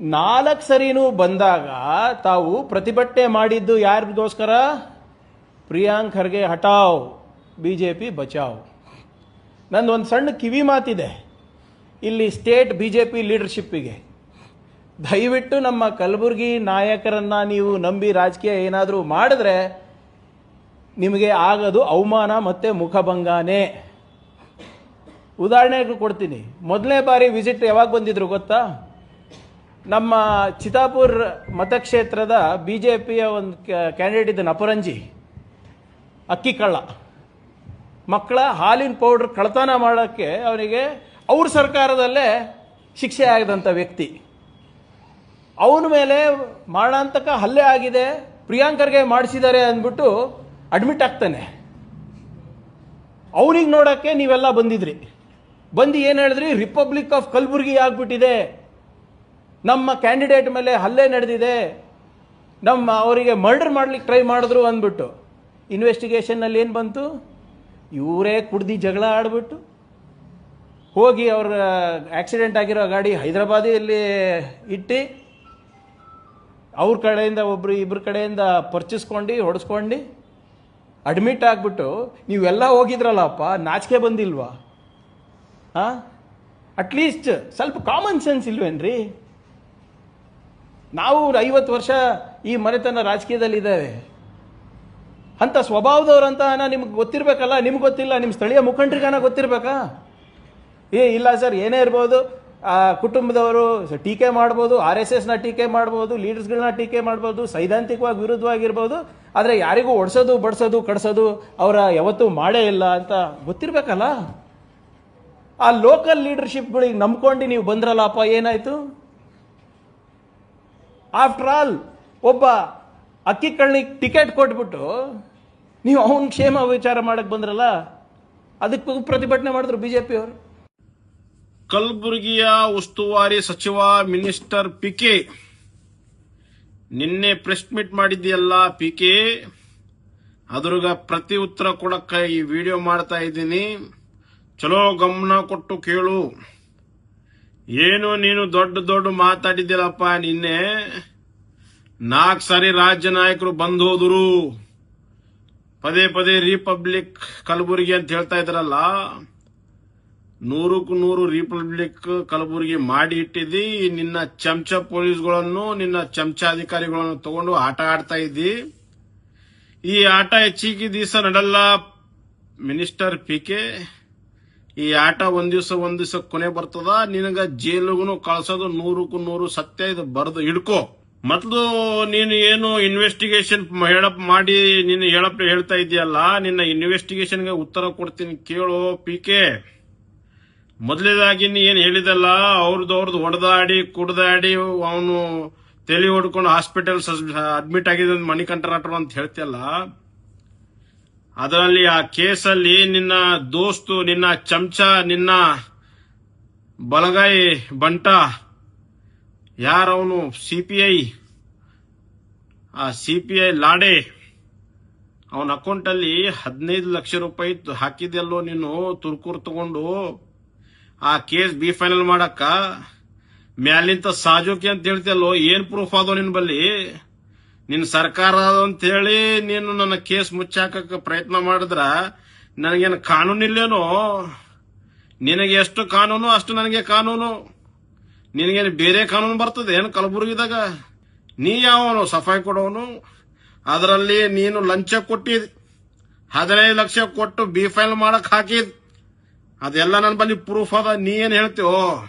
ನಾಲ್ಕು ಸರಿನೂ ಬಂದಾಗ ತಾವು ಪ್ರತಿಭಟನೆ ಮಾಡಿದ್ದು ಯಾರಿಗೋಸ್ಕರ? ಪ್ರಿಯಾಂಕ್ ಖರ್ಗೆ ಹಟಾವ್ ಬಿ ಜೆ ಪಿ ಬಚಾವ್. ನಂದು ಒಂದು ಸಣ್ಣ ಕಿವಿ ಮಾತಿದೆ. ಇಲ್ಲಿ ಸ್ಟೇಟ್ ಬಿ ಜೆ ಪಿ ಲೀಡರ್ಶಿಪ್ಪಿಗೆ. ದಯವಿಟ್ಟು ನಮ್ಮ ಕಲಬುರಗಿ ನಾಯಕರನ್ನ ನೀವು ನಂಬಿ ರಾಜಕೀಯ ಏನಾದರೂ ಮಾಡಿದ್ರೆ ನಿಮಗೆ ಆಗೋದು ಅವಮಾನ ಮತ್ತು ಮುಖಭಂಗನೇ. ಉದಾಹರಣೆಗೂ ಕೊಡ್ತೀನಿ. ಮೊದಲನೇ ಬಾರಿ ವಿಸಿಟ್ ಯಾವಾಗ ಬಂದಿದ್ರು ಗೊತ್ತಾ? ನಮ್ಮ ಚಿತಾಪುರ್ ಮತಕ್ಷೇತ್ರದ ಬಿ ಜೆ ಪಿಯ ಒಂದು ಕ್ಯಾಂಡಿಡೇಟ್ ಇದ್ದಾನೆ ಅಪರಂಜಿ ಅಕ್ಕಿ ಕಳ್ಳ. ಮಕ್ಕಳ ಹಾಲಿನ ಪೌಡ್ರ್ ಕಳತನ ಮಾಡೋಕ್ಕೆ ಅವನಿಗೆ ಅವ್ರ ಸರ್ಕಾರದಲ್ಲೇ ಶಿಕ್ಷೆ ಆಗದಂಥ ವ್ಯಕ್ತಿ. ಅವನ ಮೇಲೆ ಮಾಡಂತಕ ಹಲ್ಲೆ ಆಗಿದೆ, ಪ್ರಿಯಾಂಕರ್ಗೆ ಮಾಡಿಸಿದ್ದಾರೆ ಅಂದ್ಬಿಟ್ಟು ಅಡ್ಮಿಟ್ ಆಗ್ತಾನೆ. ಅವನಿಗೆ ನೋಡೋಕ್ಕೆ ನೀವೆಲ್ಲ ಬಂದಿದ್ರಿ. ಬಂದು ಏನು ಹೇಳಿದ್ರಿ? ರಿಪಬ್ಲಿಕ್ ಆಫ್ ಕಲಬುರ್ಗಿ ಆಗ್ಬಿಟ್ಟಿದೆ. ನಮ್ಮ ಕ್ಯಾಂಡಿಡೇಟ್ ಮೇಲೆ ಹಲ್ಲೆ ನಡೆದಿದೆ. ನಮ್ಮ ಅವರಿಗೆ ಮರ್ಡರ್ ಮಾಡ್ಲಿಕ್ಕೆ ಟ್ರೈ ಮಾಡಿದ್ರು ಅಂದ್ಬಿಟ್ಟು. ಇನ್ವೆಸ್ಟಿಗೇಷನ್ನಲ್ಲಿ ಏನು ಬಂತು? ಇವರೇ ಕುಡ್ದು ಜಗಳ ಆಡ್ಬಿಟ್ಟು. ಹೋಗಿ ಅವ್ರ ಆಕ್ಸಿಡೆಂಟ್ ಆಗಿರೋ ಗಾಡಿ ಹೈದರಾಬಾದಿಯಲ್ಲಿ ಇಟ್ಟು ಅವ್ರ ಕಡೆಯಿಂದ ಒಬ್ಬರು ಇಬ್ಬರ ಕಡೆಯಿಂದ ಪರ್ಚಿಸ್ಕೊಂಡು, ಹೊಡೆಸ್ಕೊಂಡು ಅಡ್ಮಿಟ್ ಆಗಿಬಿಟ್ಟು, ನೀವೆಲ್ಲ ಹೋಗಿದ್ರಲ್ಲಪ್ಪ, ನಾಚಿಕೆ ಬಂದಿಲ್ವಾ? ಹಾಂ ಅಟ್ಲೀಸ್ಟ್ ಸ್ವಲ್ಪ ಕಾಮನ್ ಸೆನ್ಸ್ ಇಲ್ವೇನ್ರಿ? ನಾವು ಐವತ್ತು ವರ್ಷ ಈ ಮನೆತನ ರಾಜಕೀಯದಲ್ಲಿ ಇದ್ದೇವೆ ಅಂತ ಸ್ವಭಾವದವ್ರಂತ ನಿಮ್ಗೆ ಗೊತ್ತಿರಬೇಕಲ್ಲ? ನಿಮ್ಗೆ ಗೊತ್ತಿಲ್ಲ ನಿಮ್ಮ ಸ್ಥಳೀಯ ಮುಖಂಡರಿಗಾನ ಗೊತ್ತಿರಬೇಕಾ? ಏ, ಇಲ್ಲ ಸರ್, ಏನೇ ಇರ್ಬೋದು. ಕುಟುಂಬದವರು ಟೀಕೆ ಮಾಡ್ಬೋದು, ಆರ್ ಎಸ್ ಎಸ್ನ ಟೀಕೆ ಮಾಡ್ಬೋದು, ಲೀಡರ್ಸ್ಗಳನ್ನ ಟೀಕೆ ಮಾಡ್ಬೋದು, ಸೈದ್ಧಾಂತಿಕವಾಗಿ ವಿರುದ್ಧವಾಗಿರ್ಬೋದು. ಆದರೆ ಯಾರಿಗೂ ಒಡ್ಸೋದು, ಬಡಿಸೋದು ಕಡಿಸೋದು ಅವರ ಯಾವತ್ತೂ ಮಾಡೇ ಇಲ್ಲ ಅಂತ ಗೊತ್ತಿರಬೇಕಲ್ಲ? ಆ ಲೋಕಲ್ ಲೀಡರ್ಶಿಪ್ಗಳಿಗೆ ನಂಬ್ಕೊಂಡು ನೀವು ಬಂದ್ರಲ್ಲಪ್ಪ, ಏನಾಯ್ತು? ಆಫ್ಟರ್ ಆಲ್ ಒಬ್ಬ ಅಕ್ಕಿ ಕಳ್ಳಿಗೆ ಟಿಕೆಟ್ ಕೊಟ್ಬಿಟ್ಟು ನೀವು ಅವನ ಕ್ಷೇಮ ವಿಚಾರ ಮಾಡಕ್ಕೆ ಬಂದ್ರಲ್ಲ, ಅದಕ್ಕೆ ಪ್ರತಿಭಟನೆ ಮಾಡಿದ್ರು ಬಿ ಜೆ ಪಿಯವರು ಕಲಬುರಗಿಯ ಉಸ್ತುವಾರಿ ಸಚಿವ ಮಿನಿಸ್ಟರ್ ಪಿಕೆ ನಿನ್ನೆ ಪ್ರೆಸ್ ಮೀಟ್ ಮಾಡಿದ್ಯಲ್ಲ ಪಿಕೆ ಅದ್ರಗ ಪ್ರತಿ ಉತ್ತರ ಕೊಡಕ್ಕ ಈ ವಿಡಿಯೋ ಮಾಡ್ತಾ ಇದ್ದೀನಿ. ಚಲೋ ಗಮನ ಕೊಟ್ಟು ಕೇಳು. ಏನು ನೀನು ದೊಡ್ಡ ದೊಡ್ಡ ಮಾತಾಡಿದ್ದಿಲ್ಲಪ್ಪ ನಿನ್ನೆ. ನಾಲ್ಕು ಸಾರಿ ರಾಜ್ಯ ನಾಯಕರು ಬಂದು ಹೋದ್ರು. ಪದೇ ಪದೇ ರಿಪಬ್ಲಿಕ್ ಕಲಬುರಗಿ ಅಂತ ಹೇಳ್ತಾ ಇದ್ರಲ್ಲ, ನೂರಕ್ಕೂ ನೂರು ರಿಪಬ್ಲಿಕ್ ಕಲಬುರಗಿ ಮಾಡಿ ಇಟ್ಟಿದ್ದಿ, ನಿನ್ನ ಚಮಚ ಪೊಲೀಸ್ಗಳನ್ನು, ನಿನ್ನ ಚಮಚ ಅಧಿಕಾರಿಗಳನ್ನು ತಗೊಂಡು ಆಟ ಆಡ್ತಾ ಇದ್ದಿ. ಈ ಆಟ ಹೆಚ್ಚಿಗೆ ದಿವಸ ನಡೆಲ್ಲ ಮಿನಿಸ್ಟರ್ ಪಿ ಕೆ ಈ ಆಟ ಒಂದ್ ದಿವ್ಸ ಒಂದ್ ದಿವಸ ಕೊನೆ ಬರ್ತದ. ನಿನಗ ಜೈಲಿಗೂ ಕಳ್ಸೋದು ನೂರಕ್ಕೂ ನೂರು ಸತ್ಯ ಇದು. ಬರ್ದು ಹಿಡ್ಕೋ. ಮೊದಲು ನೀನು ಏನು ಇನ್ವೆಸ್ಟಿಗೇಷನ್ ಹೇಳಪ್ ಮಾಡಿ ನೀನು ಹೇಳಪ್ ಹೇಳ್ತಾ ಇದೆಯಲ್ಲ, ನಿನ್ನ ಇನ್ವೆಸ್ಟಿಗೇಷನ್ಗೆ ಉತ್ತರ ಕೊಡ್ತೀನಿ ಕೇಳೋ ಪಿ ಕೆ. ಮೊದಲೇದಾಗಿ ನೀ ಏನ್ ಹೇಳಿದಲ್ಲ ಅವ್ರದ್ದು ಅವ್ರದ್ದು ಹೊಡೆದಾಡಿ, ಕುಡ್ದಾಡಿ, ಅವನು ತಲೆ ಹೊಡ್ಕೊಂಡು ಹಾಸ್ಪಿಟಲ್ ಅಡ್ಮಿಟ್ ಆಗಿದೆ ಮಣಿಕಂಠರಾಟರು ಅಂತ ಹೇಳ್ತಿಯಲ್ಲ. ಅದರಲ್ಲಿ ಆ ಕೇಸಲ್ಲಿ ನಿನ್ನ ದೋಸ್ತು, ನಿನ್ನ ಚಮಚ, ನಿನ್ನ ಬಲಗೈ ಬಂಟ, ಯಾರವನು ಐ, ಆ ಸಿ ಪಿ ಐ ಲಾಡೆ, ಅವನ ಅಕೌಂಟಲ್ಲಿ ಹದಿನೈದು ಲಕ್ಷ ರೂಪಾಯಿ ಹಾಕಿದ್ಯಲ್ಲೋ ನೀನು? ತುರ್ಕೂರು ತಗೊಂಡು ಆ ಕೇಸ್ ಬಿ ಫೈನಲ್ ಮಾಡಕ್ಕ. ಮ್ಯಾಲಿಂತ ಸಾಜೋಕೆ ಅಂತ ಹೇಳ್ತಿಯಲ್ಲೋ? ಏನ್ ಪ್ರೂಫ್ ಆದೋ ನಿನ್ ಬಲ್ಲಿ? ನಿನ್ ಸರ್ಕಾರ ಅಂತ ಹೇಳಿ ನೀನು ನನ್ನ ಕೇಸ್ ಮುಚ್ಚಾಕಕ್ಕೆ ಪ್ರಯತ್ನ ಮಾಡಿದ್ರ ನನಗೇನು ಕಾನೂನಿಲ್ಲೇನೋ ನಿನಗೆ ಎಷ್ಟು ಕಾನೂನು, ಅಷ್ಟು ನನಗೆ ಕಾನೂನು. ನಿನಗೇನು ಬೇರೆ ಕಾನೂನು ಬರ್ತದೆ? ಏನು ಕಲಬುರಗಿದಾಗ ನೀ ಯಾವನು? ಸಫಾಯಿ ಕೊಡೋನು? ಅದರಲ್ಲಿ ನೀನು ಲಂಚ ಕೊಟ್ಟಿದ್. ಹದಿನೈದು ಲಕ್ಷ ಕೊಟ್ಟು ಬಿ ಫೈಲ್ ಮಾಡಕ್ ಹಾಕಿದ್. ಅದೆಲ್ಲ ನನ್ನ ಬಳಿ ಪ್ರೂಫ್ ಅದ. ನೀ ಏನ್ ಹೇಳ್ತೀವೋ